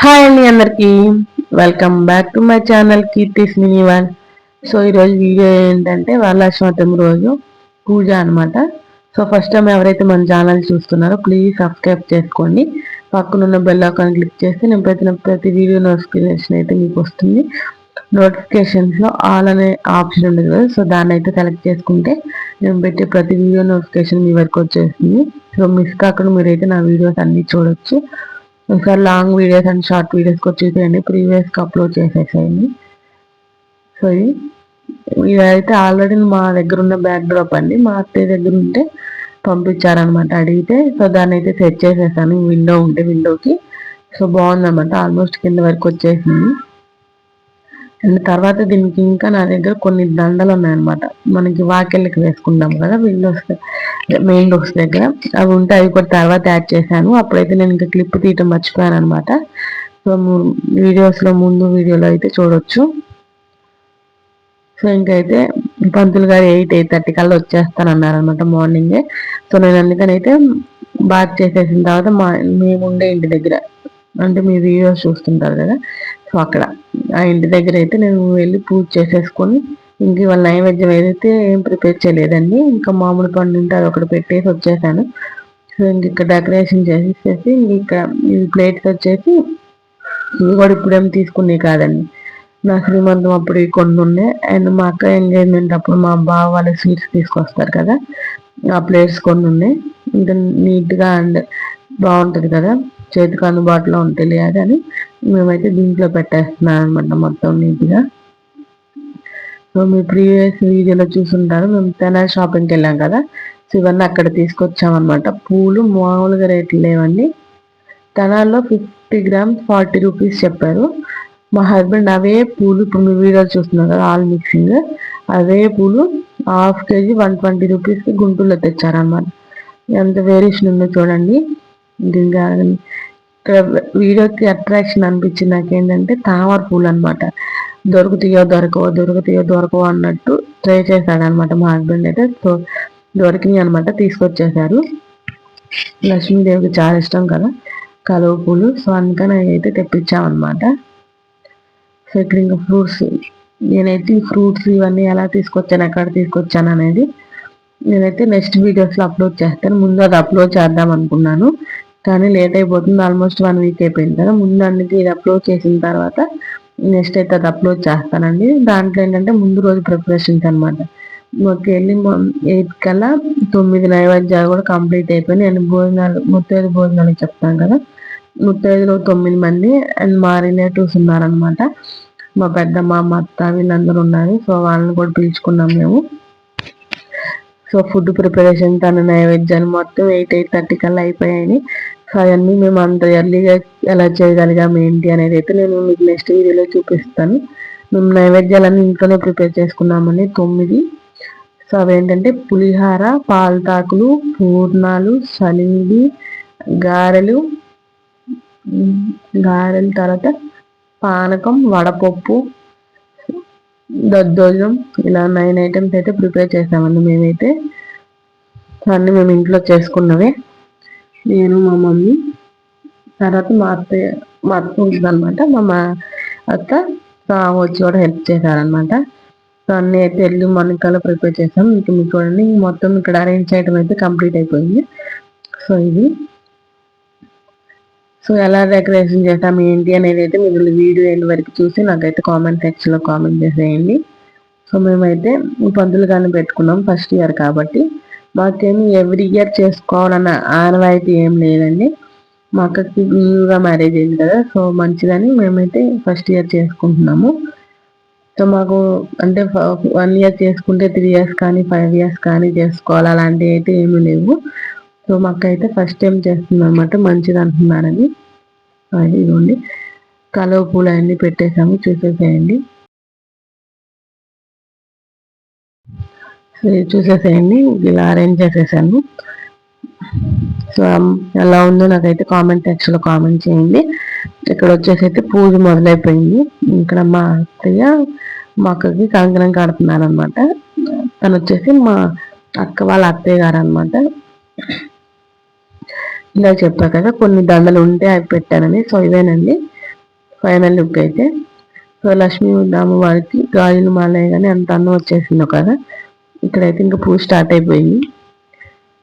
Hi అండి అందరికీ. Welcome back to my channel Keerthi mini one so ఈరోజు video ఏంటంటే వరలక్ష్మతం రోజు పూజ అనమాట సో ఫస్ట్ టైం ఎవరైతే మన ఛానల్ చూస్తున్నారో ప్లీజ్ సబ్స్క్రైబ్ చేసుకోండి. పక్కనున్న బెల్ ఐకాన్ క్లిక్ చేస్తే నేను పెట్టిన ప్రతి వీడియో నోటిఫికేషన్ అయితే మీకు వస్తుంది. నోటిఫికేషన్స్లో ఆల్ అనే ఆప్షన్ ఉండదు కదా. సో దాన్ని అయితే సెలెక్ట్ చేసుకుంటే నేను పెట్టే ప్రతి వీడియో నోటిఫికేషన్ మీ వరకు వచ్చేస్తుంది. సో మిస్ కాకుండా మీరైతే నా వీడియోస్ అన్నీ చూడొచ్చు. ఒకసారి లాంగ్ వీడియోస్ అండ్ షార్ట్ వీడియోస్కి వచ్చేసేయండి. ప్రీవియస్గా అప్లోడ్ చేసేసేయండి. సో ఇది ఇదైతే ఆల్రెడీ మా దగ్గర ఉన్న బ్యాక్ డ్రాప్ అండి. మా అత్తయ్య దగ్గర ఉంటే పంపించారనమాట అడిగితే సో దాన్ని అయితే సెట్ చేసేసాను. విండో ఉంటే విండోకి. సో బాగుందన్నమాట. ఆల్మోస్ట్ కింద వరకు వచ్చేసింది. అండ్ తర్వాత దీనికి ఇంకా నా దగ్గర కొన్ని దండలు ఉన్నాయన్నమాట మనకి వాకెళ్ళకి వేసుకుంటాం కదా విండోస్ మెయిన్ డోర్స్ దగ్గర. అవి ఉంటే అవి కూడా తర్వాత యాడ్ చేశాను. అప్పుడైతే నేను ఇంకా క్లిప్ తీయటం మర్చిపోయాను అనమాట సో వీడియోస్లో ముందు వీడియోలో అయితే చూడొచ్చు. సో ఇంకైతే పంతులు గారు ఎయిట్ ఎయిట్ థర్టీ కల్లా వచ్చేస్తానన్నారు అనమాట మార్నింగే. సో నేను అందుకని అయితే బాత్ చేసేసిన తర్వాత మా మేము ఉండే ఇంటి దగ్గర అంటే మీ వీడియోస్ చూస్తుంటారు కదా సో అక్కడ. ఆ ఇంటి దగ్గర అయితే నేను వెళ్ళి పూజ చేసేసుకొని ఇంక ఇవాళ నైవేద్యం ఏదైతే ఏం ప్రిపేర్ చేయలేదండి ఇంకా మామూలు పండు ఉంటే అది ఒకటి పెట్టేసి వచ్చేసాను. సో ఇంక ఇక్కడ డెకరేషన్ చేసేసి ఇక్కడ ఈ ప్లేట్స్ వచ్చేసి ఇవి కూడా ఇప్పుడేం తీసుకునే కాదండి. నా శ్రీమంతం అప్పుడు కొన్ని ఉన్నాయి అండ్ మా అక్క ఎంగేజ్మెంట్ అప్పుడు మా బావ వాళ్ళ స్వీట్స్ తీసుకొస్తారు కదా ఆ ప్లేట్స్ కొన్ని ఉన్నాయి ఇంకా నీట్గా అండ్ బాగుంటుంది కదా చేతికి అందుబాటులో ఉంటుంది అని మేమైతే దీంట్లో పెట్టేస్తున్నాం అనమాట మొత్తం నీట్గా. సో మీ ప్రీవియస్ వీడియోలో చూసుంటారు. మేము తెనా షాపింగ్కి వెళ్ళాం కదా. సో ఇవన్నీ అక్కడ తీసుకొచ్చామన్నమాట. పూలు మామూలుగా రేట్లు లేవండి. తెనాల్లో ఫిఫ్టీ గ్రామ్స్ ఫార్టీ రూపీస్ చెప్పారు. మా హస్బెండ్ అవే పూలు ఇప్పుడు మీ వీడియోలు చూస్తున్నారు కదా ఆల్ మిక్సింగ్ అవే పూలు హాఫ్ కేజీ వన్ ట్వంటీ రూపీస్కి గుంటూరులో తెచ్చారనమాట ఎంత వేరియేషన్ ఉందో చూడండి. ఇంకా ఇక్కడ వీడియోకి అట్రాక్షన్ అనిపించింది నాకేంటంటే తామర పూలు అనమాట దొరుకుతాయో దొరకవో దొరుకుతాయో దొరకవో అన్నట్టు ట్రై చేశాడనమాట మా హస్బెండ్ అయితే. సో దొరికినాయి అనమాట తీసుకొచ్చేసారు లక్ష్మీదేవికి చాలా ఇష్టం కదా కలువ పూలు. సో అందుకని అయితే తెప్పించామన్నమాట. సో ఇక్కడ ఇంకా ఫ్రూట్స్ నేనైతే ఈ ఫ్రూట్స్ ఇవన్నీ ఎలా తీసుకొచ్చాను ఎక్కడ తీసుకొచ్చాను అనేది నేనైతే నెక్స్ట్ వీడియోస్లో అప్లోడ్ చేస్తాను. ముందు అది అప్లోడ్ చేద్దాం అనుకున్నాను. కానీ లేట్ అయిపోతుంది ఆల్మోస్ట్ వన్ వీక్ అయిపోయింది కదా. ముందు అందుకే ఇది అప్లోడ్ చేసిన తర్వాత నెక్స్ట్ అయితే అది అప్లోడ్ చేస్తానండి. దాంట్లో ఏంటంటే ముందు రోజు ప్రిపరేషన్స్ అనమాట మాకు వెళ్ళి ఎయిట్ కల్లా తొమ్మిది నైవేద్యాలు కూడా కంప్లీట్ అయిపోయి నేను భోజనాలు ముత్తైదు భోజనాలు చెప్తాను కదా. ముత్తైదులో తొమ్మిది మంది అండ్ మా రిలేటివ్స్ ఉన్నారనమాట మా పెద్దమ్మ మా అత్త వీళ్ళందరూ ఉన్నారు. సో వాళ్ళని కూడా పిలుచుకున్నాం మేము. సో ఫుడ్ ప్రిపరేషన్ తన నైవేద్యాలు మొత్తం ఎయిట్ ఎయిట్ థర్టీ కల్లా అయిపోయాయి అవన్నీ మేము అంత ఎర్లీగా ఎలా చేయగలిగాం ఏంటి అనేది అయితే నేను మీకు నెక్స్ట్ వీడియోలో చూపిస్తాను. మేము నైవేద్యాలన్నీ ఇంట్లోనే ప్రిపేర్ చేసుకున్నామని తొమ్మిది. సో అవేంటంటే పులిహార పాలతాకులు పూర్ణాలు సలివిడి గారెలు గారెల తర్వాత పానకం వడపప్పు దద్దోజం ఇలా నైన్ ఐటమ్స్ అయితే ప్రిపేర్ చేసామండి మేమైతే. అన్నీ మేము ఇంట్లో చేసుకున్నవే. నేను మా మమ్మీ తర్వాత మా అత్తయ్య మా అత్త ఉంటుంది అనమాట మా అత్త వచ్చి కూడా హెల్ప్ చేశారనమాట సో అన్నీ అయితే వెళ్ళి మనకాలో ప్రిపేర్ చేసాం. ఇంకా మీకు చూడండి మొత్తం ఇక్కడ అరేంజ్ చేయడం అయితే కంప్లీట్ అయిపోయింది. సో ఇది. సో ఎలా డెకరేషన్ చేస్తాం ఏంటి అనేది అయితే మీరు వీడియో ఎండ్ వరకు చూసి నాకైతే కామెంట్ సెక్షన్లో కామెంట్ చేసేయండి. సో మేమైతే పందులు కానీ పెట్టుకున్నాం ఫస్ట్ ఇయర్ కాబట్టి. మాకేమి ఎవ్రీ ఇయర్ చేసుకోవాలన్న ఆనవాయితీ ఏం లేదండి. మా అక్కకి న్యూగా మ్యారేజ్ అయింది కదా సో మంచిదని మేమైతే ఫస్ట్ ఇయర్ చేసుకుంటున్నాము. సో మాకు అంటే వన్ ఇయర్ చేసుకుంటే త్రీ ఇయర్స్ కానీ ఫైవ్ ఇయర్స్ కానీ చేసుకోవాలి అలాంటివి అయితే ఏమీ లేవు. సో మాకు అయితే ఫస్ట్ టైం చేస్తుంది అనమాట మంచిది అంటున్నారని. ఇదిగోండి. కలువ పూలు అన్నీ పెట్టేసాము చూసేసేయండి. చూసేసేయండి. ఇలా అరేంజ్ చేసేసాను. సో um, ఎలా ఉందో నాకైతే కామెంట్ సెక్షన్లో కామెంట్ చేయండి. ఇక్కడ వచ్చేసి అయితే పూజ మొదలైపోయింది. ఇక్కడ మా అత్తయ్య మా అక్కకి కంకణం కడుతున్నారు అనమాట తను వచ్చేసి మా అక్క వాళ్ళ అత్తయ్య గారు అనమాట ఇలా చెప్పా కదా కొన్ని దండలు ఉంటే అవి పెట్టానని. సో ఇవేనండి. ఫైనల్ లుక్ అయితే. సో లక్ష్మీ అమ్మవారికి గాజులు మాలయ్య కానీ అంత అన్నం వచ్చేసింది కదా. ఇక్కడైతే ఇంకా పూజ స్టార్ట్ అయిపోయింది.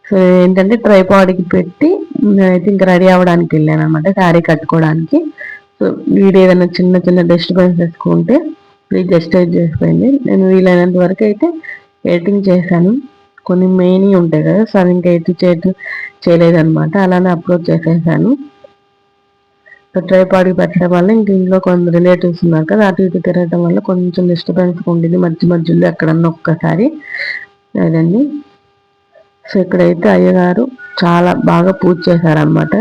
సో ఏంటంటే ట్రైపాడ్కి పెట్టి నేనైతే ఇంకా రెడీ అవ్వడానికి వెళ్ళాను అనమాట శారీ కట్టుకోవడానికి. సో వీడు ఏదైనా చిన్న చిన్న డస్ట్ బైన్స్ వేసుకుంటే వీడు జస్ట్ చేసిపోయింది నేను వీలైనంత వరకు అయితే ఎడిటింగ్ చేశాను. కొన్ని మెయిన్ ఉంటాయి కదా సో అది ఇంకా ఎడిట్ చేయడం చేయలేదనమాట అలానే అప్లోడ్ చేసేసాను. ట్రైపాడ్కి పెట్టడం వల్ల ఇంక ఇంట్లో కొంత రిలేటివ్స్ ఉన్నారు కదా అటు ఇటు తిరగడం వల్ల కొంచెం డిస్టర్బెన్స్ ఉండింది. మధ్య మధ్యలో ఎక్కడన్నా ఒక్కసారి అదండి. సో ఇక్కడైతే అయ్యగారు చాలా బాగా పూజ చేశారనమాట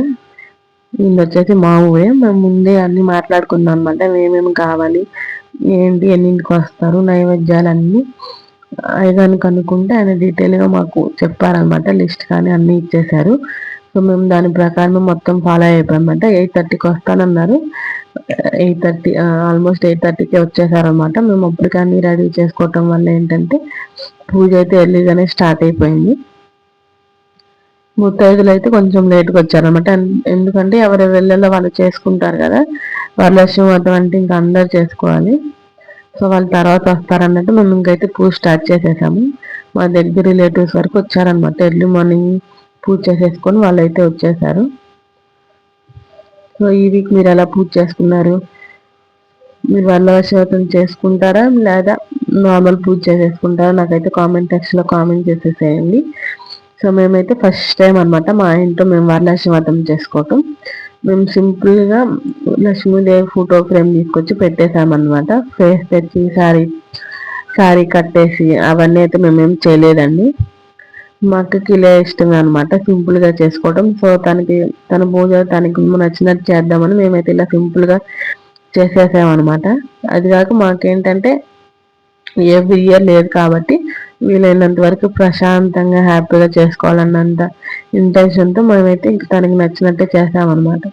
ఈయన వచ్చేసి మా ఊరే. మేము ముందే అన్ని మాట్లాడుకున్నాం అనమాట ఏమేమి కావాలి ఏంటి ఎన్నింటికి వస్తారు నైవేద్యాలు అన్నీ అయ్యగారిని కనుక్కుంటే ఆయన డీటెయిల్గా మాకు చెప్పారనమాట లిస్ట్ కానీ అన్నీ ఇచ్చేశారు. సో మేము దాని ప్రకారం మొత్తం ఫాలో అయిపోయామంట ఎయిట్ థర్టీకి వస్తానన్నారు. ఎయిట్ థర్టీ ఆల్మోస్ట్ ఎయిట్ థర్టీకి వచ్చేసారనమాట మేము అప్పటికి అన్ని రెడీ చేసుకోవటం వల్ల ఏంటంటే పూజ అయితే ఎర్లీగానే స్టార్ట్ అయిపోయింది. ముత్తైదులు అయితే కొంచెం లేట్గా వచ్చారనమాట ఎందుకంటే ఎవరి వెళ్ళేలా వాళ్ళు చేసుకుంటారు కదా. వరలక్ష్మి వ్రతం అంటే ఇంకా అందరు చేసుకోవాలి. సో వాళ్ళ తర్వాత వస్తారన్నట్టు మేము ఇంకైతే పూజ స్టార్ట్ చేసేసాము. మా దగ్గర రిలేటివ్స్ వరకు వచ్చారనమాట ఎర్లీ మార్నింగ్ పూజ చేసేసుకొని వాళ్ళు అయితే వచ్చేసారు. సో ఈ వీక్ మీరు ఎలా పూజ చేసుకున్నారు? మీరు వరలక్ష్మి చేసుకుంటారా లేదా నార్మల్ పూజ చేసేసుకుంటారా నాకైతే కామెంట్ సెక్షన్లో కామెంట్ చేసేసేయండి. సో మేమైతే ఫస్ట్ టైం అనమాట మా ఇంట్లో మేము వరలక్ష్మి చేసుకోవటం. మేము సింపుల్గా లక్ష్మీదేవి ఫోటో ఫ్రేమ్ తీసుకొచ్చి పెట్టేసామన్నమాట ఫేస్ తెచ్చి శారీ శారీ కట్టేసి అవన్నీ అయితే మేమేం చేయలేదండి. మా అక్కకి ఇలా ఇష్టమే అనమాట సింపుల్గా చేసుకోవటం. సో తనకి తన పూజ తనకి నచ్చినట్టు చేద్దామని మేమైతే ఇలా సింపుల్గా చేసేసామన్నమాట అది కాక మాకేంటంటే ఎవ్రీ ఇయర్ లేదు కాబట్టి వీలైనంత వరకు ప్రశాంతంగా హ్యాపీగా చేసుకోవాలన్నంత ఇంటెన్షన్తో మేమైతే ఇంక తనకి నచ్చినట్టే చేసామన్నమాట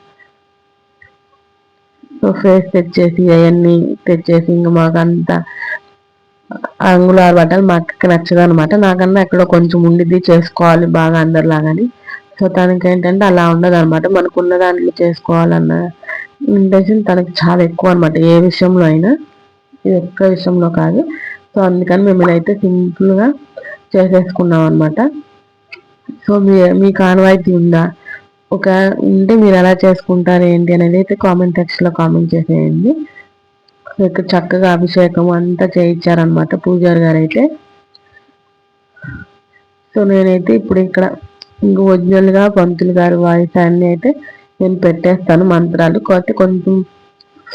సో ఫేస్ తెచ్చేసి అవన్నీ తెచ్చేసి ఇంకా మాకు అంత బట్టలు మా అక్కకి నచ్చదు అనమాట నాకన్నా ఎక్కడో కొంచెం ఉండిద్ది చేసుకోవాలి బాగా అందరిలాగాని. సో తనకి ఏంటంటే అలా ఉండదు అనమాట మనకున్న దాంట్లో చేసుకోవాలన్న ఇంటెన్షన్ తనకి చాలా ఎక్కువ అనమాట ఏ విషయంలో అయినా ఇది ఒక్క విషయంలో కాదు. సో అందుకని మేము అయితే సింపుల్గా చేసేసుకున్నాం అనమాట సో మీ మీకు ఆనవాయితీ ఉందా? ఒక ఉంటే మీరు ఎలా చేసుకుంటారు ఏంటి అనేది అయితే కామెంట్ సెక్షన్లో కామెంట్ చేసేయండి. ఇక్కడ చక్కగా అభిషేకం అంతా చేయించారనమాట పూజారి గారు అయితే సో నేనైతే ఇప్పుడు ఇక్కడ ఇంక ఒరిజినల్గా పంతులు గారు వాయిస్ అన్నీ అయితే నేను పెట్టేస్తాను మంత్రాలు. కాకపోతే కొంచెం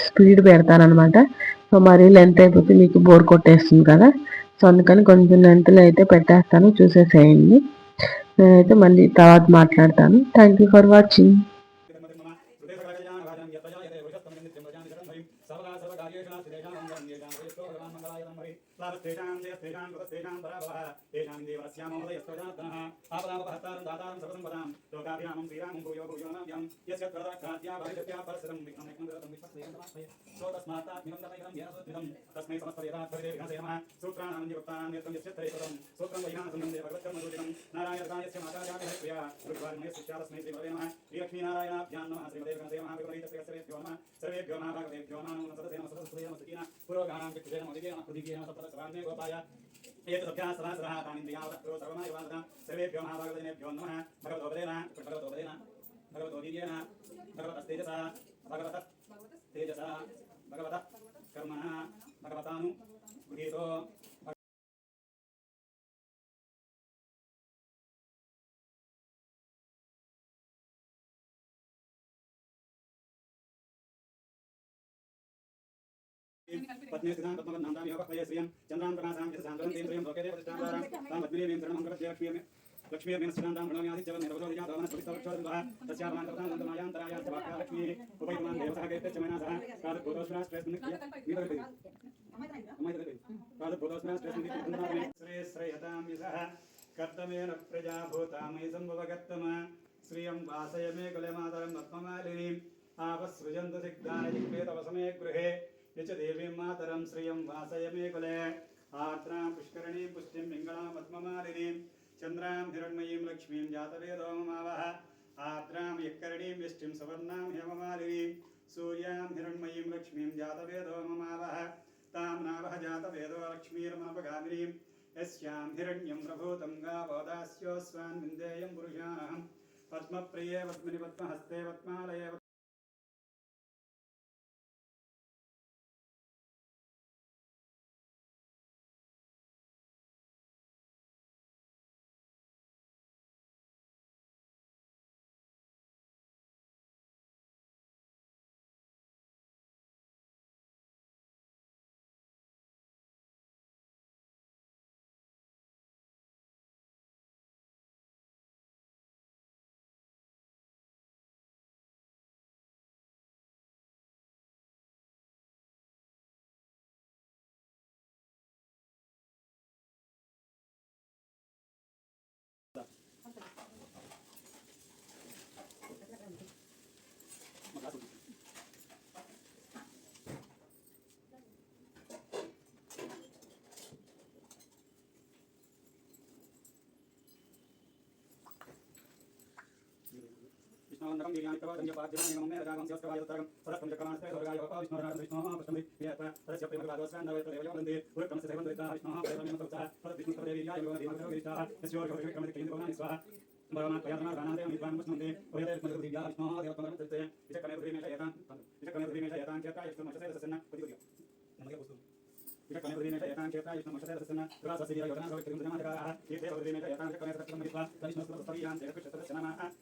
స్పీడ్ పెడతానమాట అనమాట సో మరీ లెంత్ అయిపోతే మీకు బోర్ కొట్టేస్తుంది కదా. సో అందుకని కొంచెం లెంత్లో అయితే పెట్టేస్తాను చూసేసేయండి. నేనైతే మళ్ళీ తర్వాత మాట్లాడతాను. Thank you for watching. Sriram దేవ శ్రీరామ్ కృత శ్రీరామ్ పరాభవ శ్రీరామ్ దేవ देवस्यामोदयस्वजातनः आपदापहत्तारं दातारं सर्वसम्पदां लोकाभिरामं श्रीरामं भूयो भूयो नाम्यं यस्य त्वरक्षाद्या भविष्यत्या परसरं विघ्नं विघ्नं कृतं विश्वस्तेयन्तमाश्रय सो तस्मात्तात्मिकं तपैकं येन सुस्थितं तस्मै समस्तवेदात्मविदे विघ्नसे नमः सूत्राणां नियुक्तानां नित्यं यस्य त्रयकृतं सूत्रं वैहानसं वन्दे भगवत्कर्मसूचितं नारायणकायस्य माताजामिः प्रिया ऋग्वारिमये शिष्या तस्मै श्रीमते नमः श्रीलक्ष्मीनारायणाभ्यां नमः श्रीमते विघ्नसे नमः विपरीतस्य सर्वेभ्यो नमः सर्वेभ्यो नमः भगवतेभ्यो नमः नमः सदसे नमः सदस्ये नमः सकीना पुरोगाणां चक्षुषे नमः दिव्ये नमः प्रदीप्ये नमः सप्तसरान्ये गोपाय एतदभ्याः सहस्रः तानिन्द्रियावदत्रो సర్వమాయ వాదన సర్వేభ్యో మహాభాగవతనేభ్యో నమః భగవతోపదేన భగవతోపదేన భగవతోదీర్యేణ భగవతస్తేజస భగవత తేజస భగవత కర్మణ భగవతాను గృహీతో पत्नी पत्नी सिद्धांत पद्म नामदान योग पय श्रियं चंद्रां प्रणासां यत सांद्रं तेन्द्रियं लोकेते प्रतिष्ठादारां तां पद्मिनी वें शरणं करते लक्ष्मी में लक्ष्मी अभिन सिद्धांतां गणोयादि चवन निरवधो विजा भवन सुविता क्षर दुहा तस्या मान तथा नंद मायां तराया च वाक्या लक्ष्मी उपयमान देवता के चमना सह काद भूतोस्मरा स्ट्रेस ने किया निवर गई हमारे गई काद भूतोस्मरा स्ट्रेस ने किया श्रेय श्रेयताम यसः कर्तमेन प्रजा भूतामय संभवगत्तम श्रियं वासयमे कुलमातरं पद्ममालिनीम् आपसृजन्तु सिग्धाय तव समे गृहे यच देवीं मातरं श्रियं वासय मे कुले। आर्द्रां पुष्करणीं पुष्टिं पिङ्गळां पद्ममालिनीं, चन्द्रां हिरण्मयीं लक्ष्मीं जातवेदो ममावः आर्द्रां यक्करणीं यष्टिं सवर्णां हेममालिनीं, सूर्यां हिरण्मयीं लक्ष्मीं जातवेदो ममावह तां नावह जातवेदो लक्ष्मीर्मनपगामिनीं। यस्यां हिरण्यं प्रभूतं गावोदास्योऽस्वान् विन्देयं पुरुषाणहं पद्मप्रिये पद्मिनि पद्महस्ते पद्मालये विष्णुवन्दकं वीर्याणिप्रवदं यपाद्यमानि मम मे रजागं स्यस्कवायुत्तरं सरस्वं चक्रमाणस्ते स्वर्गाय वपा विष्णुराज विष्णोः पश्यन्ति यत्र तस्य प्रेमविवादोस्यान्नवैत्र देवयोवन्दे पुरुक्रमस्य सेवन्दिता विष्णोः प्रेममिमतोत्साह तद्विष्णुस्पदेवीर्याय योगधीमग्रो गिरिष्टाः यस्योर्घोषविक्रमदिक्केन्द्रभुवनानि स्वाहा भगवान् प्रयातनादानादे विद्वान् विष्णुन्ते उभयते स्मृतिर्दिव्या विष्णोः देवत्वमर्मते विचक्रमे विचक्रमे पृथिवीमेष यतां क्षेत्रा यस्तुमशते तस्सन्न विवासस्य वीरयोधना सविक्रिमजमाधकाः ये पृथिवीमेष यतां क्षेत्रा यस्तुमशते मित्वा तविष्णुस्पदस्तरीयान् जगत्कृष्णतस्य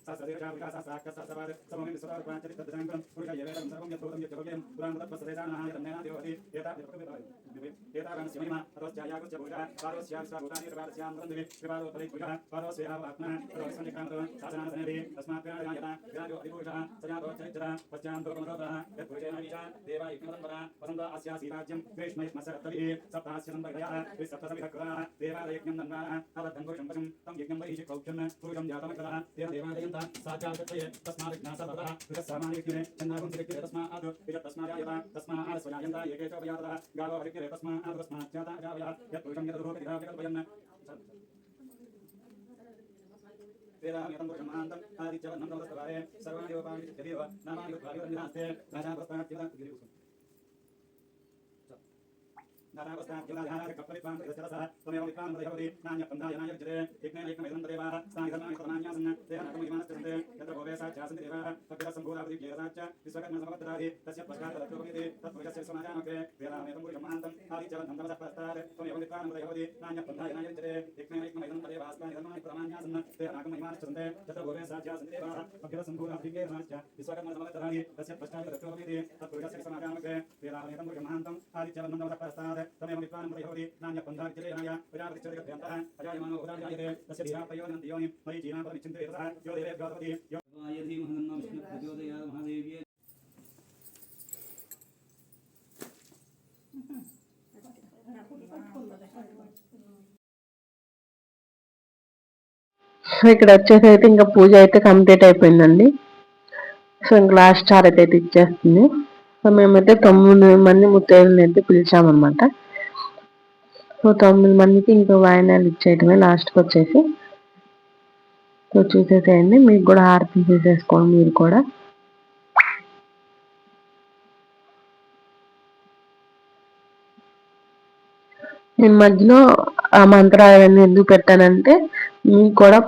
सहस्रदीर्घा विकासासाक्षसासवाद सममें विश्वदार्पाञ्चति तद्दशाङ्कं पुरुषयवेदं सर्वं यत्पूर्वं यत्योग्यं पुरां तत्पस्सदेशानाः यतन्नेना देवति एता एतावांस्य महिमा अतोस्यायागुस्य भूषः पार्वस्याविश्वाभूतानि कृपादस्यां वन्दे ఏతారంస్య మహిమ తదస్యాయాగస్య భూష పార్వస్యాస్య భూతాని ప్రభాతస్యాం సందివి శ్రీపాదో తలై భూష పార్వస్యావాత్మన సర్వసంఖ్యాంతో సాధనా సనరే తస్మాత్ ప్రాణాయత విరాజో అధిభూష సజాతో చరిత్ర పశ్చాం దోకమరోధ యద్భూషేణ వీష దేవా యుగ్మదంబర వసంత ఆస్యాసి రాజ్యం వేష్మై మసరత్తవి సప్తాస్య సంభయ శ్రీ సప్తసమిధకృత దేవాలయజ్ఞం నన్వా అవధంఘోషం వశం తం యజ్ఞం వైషి కౌక్షం పూజం జాతమకర తేన తస్మాత్ వేదాంగతం పురుషమాంతం ఆదిత్యవర్ణం నమస్కారే సర్వాదేవపాణి చిత్తదేవ నామాని ఉద్భావిరంజనాస్తే రాజాపస్తాత్యుత గిరికుసం నానావస్థాద్యులాధారకప్పలిపాంతరసరస త్వమేవ విపాంతదేవతి నాణ్యపంధాయనాయ సాక్షాసంతి దేవాః తద్విద సంభూతాపతి వేదనాచ్చ విశ్వకర్మ సమగ్రాధి తస్య ప్రకారదక్షోపేతి తత్పురుషస్య సమాజానగ్రే వేదామేతం పురుషమాంతం ఆది చలం ధంధన సప్రస్తార్ త్వమేవ నిర్వాణం రయవతి నాణ్య धीमहि तन्नो विष्णुः प्रचोदयात् महादेव्यै సో ఇక్కడ వచ్చేసి అయితే ఇంకా పూజ అయితే కంప్లీట్ అయిపోయిందండి సో ఇంకా లాస్ట్ హారతి అయితే ఇచ్చేస్తుంది సో మేమైతే తొమ్మిది మంది ముత్తైదులను అయితే పిలిచామన్నమాట సో తొమ్మిది మందికి ఇంకా వాయినాలు ఇచ్చేయటమే లాస్ట్కి వచ్చేసి సో చూసేసేయండి. మీకు కూడా హారతి చేసేసుకోండి మీరు కూడా. నేను మధ్యలో ఆ మంత్రాలన్నీ ఎందుకు పెట్టానంటే మీకు కూడా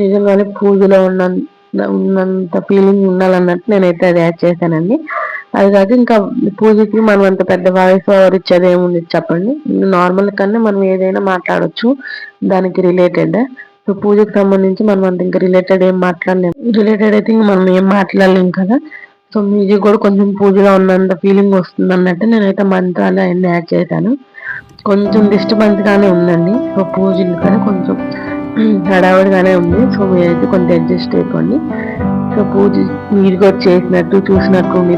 నిజంగానే పూజలో ఉన్న ఉన్నంత ఫీలింగ్ ఉండాలన్నట్టు నేనైతే అది యాడ్ చేశానండి. అది కాక ఇంకా పూజకి మనం అంత పెద్ద వాయిస్ ఓవర్ ఇచ్చేది ఏముంది చెప్పండి. నార్మల్ కన్నా మనం ఏదైనా మాట్లాడొచ్చు. దానికి రిలేటెడ్ సో పూజకి సంబంధించి మనం అంత ఇంకా రిలేటెడ్ ఏం మాట్లాడలేము రిలేటెడ్ అయితే ఇంకా మనం ఏం మాట్లాడలేం కదా. సో మ్యూజిక్ కూడా కొంచెం పూజలో ఉన్నంత ఫీలింగ్ వస్తుంది అన్నట్టు నేనైతే మంత్రాలు అవన్నీ యాడ్ చేశాను. కొంచెం డిస్టర్బెన్స్గానే ఉందండి. సో పూజలు కానీ కొంచెం హడావుడిగానే ఉంది. సో మీరైతే కొంచెం అడ్జస్ట్ అయిపోండి సో పూజ మీరు కూడా చేసినట్టు చూసినట్టు ఉండి